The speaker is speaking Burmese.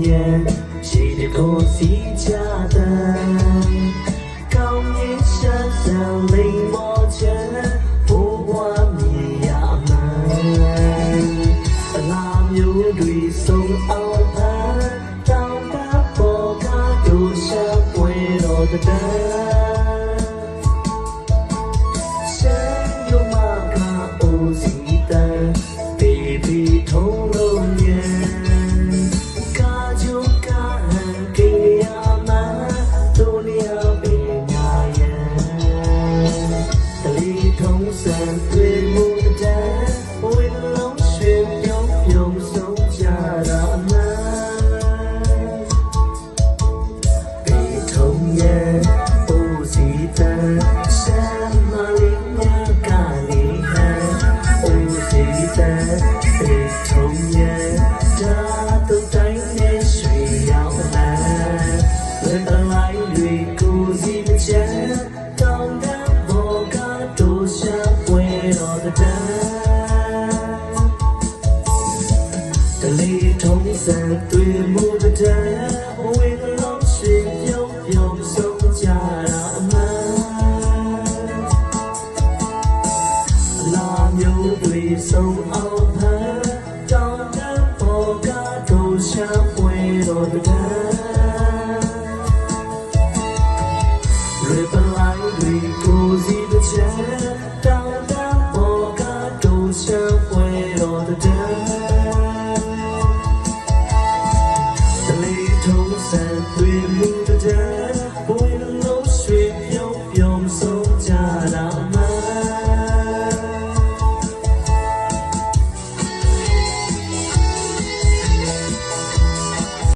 年，记得 để thôi, xin cha ta cao như 松 sàn quê muôn đá ôi lóng xuyên dốc dòng sông trà đà na thông nghe ô gì ta xa mà lính nga cả ô gì ta စံတွေ့မှုတဲ့ဝေလုံးရှိပြုံးပြုံးဆုံးကြတာအမှန်အလားမျိုးတွေဆုံးအောင်ဖန်တောင်းတပေါ်ကတို့ရှာပွဲတော်တဲ့ Reply တွေကိုစီတဲ့ချက်တောင်းတပေါ်ကတို့ရှာပွဲတော်တဲ့တလေးထုံးစံတွေ့မှု